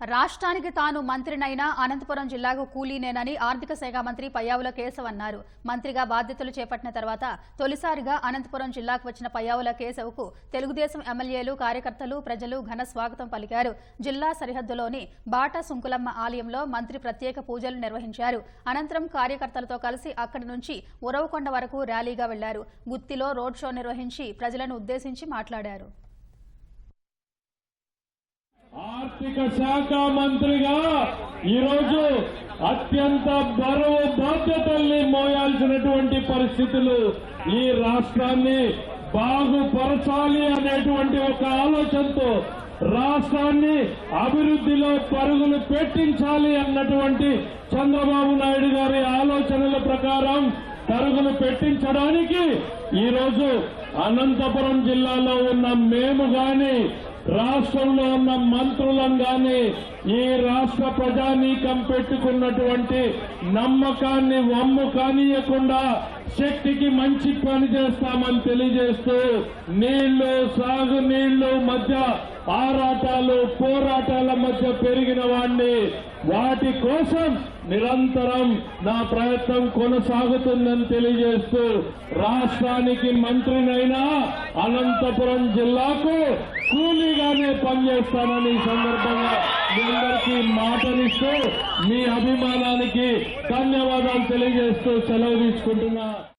రాష్ట్రానికి తాను మంత్రినైనా అనంతపురం జిల్లాకు కూలీనేనని ఆర్థిక శాఖ మంత్రి పయ్యావుల కేశవ్ అన్నారు. మంత్రిగా బాధ్యతలు చేపట్టిన తర్వాత తొలిసారిగా అనంతపురం జిల్లాకు వచ్చిన పయ్యావుల కేశవ్కు తెలుగుదేశం ఎమ్మెల్యేలు కార్యకర్తలు ప్రజలు ఘన స్వాగతం పలికారు. జిల్లా సరిహద్దులోని బాట సుంకులమ్మ ఆలయంలో మంత్రి ప్రత్యేక పూజలు నిర్వహించారు. అనంతరం కార్యకర్తలతో కలిసి అక్కడి నుంచి ఉరవకొండ వరకు ర్యాలీగా వెళ్ళారు. గుత్తిలో రోడ్ షో నిర్వహించి ప్రజలను ఉద్దేశించి మాట్లాడారు. ఆర్థిక శాఖ మంత్రిగా ఈరోజు అత్యంత బరువు బాధ్యతల్ని మోయాల్సినటువంటి పరిస్థితులు ఈ రాష్ట్రాన్ని బాగుపరచాలి అనేటువంటి ఒక ఆలోచనతో రాష్ట్రాన్ని అభివృద్ధిలో పరుగులు పెట్టించాలి అన్నటువంటి చంద్రబాబు నాయుడు గారి ఆలోచనల ప్రకారం పరుగులు పెట్టించడానికి ఈరోజు అనంతపురం జిల్లాలో ఉన్న మేము గాని రాష్ట్రంలో ఉన్న మంత్రులను ఈ రాష్ట్ర ప్రజానీకం పెట్టుకున్నటువంటి నమ్మకాన్ని వమ్ము కానియకుండా శక్తికి మంచి పని చేస్తామని తెలియజేస్తూ నీళ్ళు సాగు నీళ్ళు మధ్య ఆరాటాలు పోరాటాల మధ్య పెరిగిన వాణ్ణి వాటి కోసం నిరంతరం నా ప్రయత్నం కొనసాగుతుందని తెలియజేస్తూ రాష్ట్రానికి మంత్రినైనా అనంతపురం జిల్లాకు కూలీగానే పనిచేస్తానని ఈ సందర్భంగా మీ అందరికీ మాటనిస్తూ మీ అభిమానానికి ధన్యవాదాలు తెలియజేస్తూ సెలవు తీసుకుంటున్నా.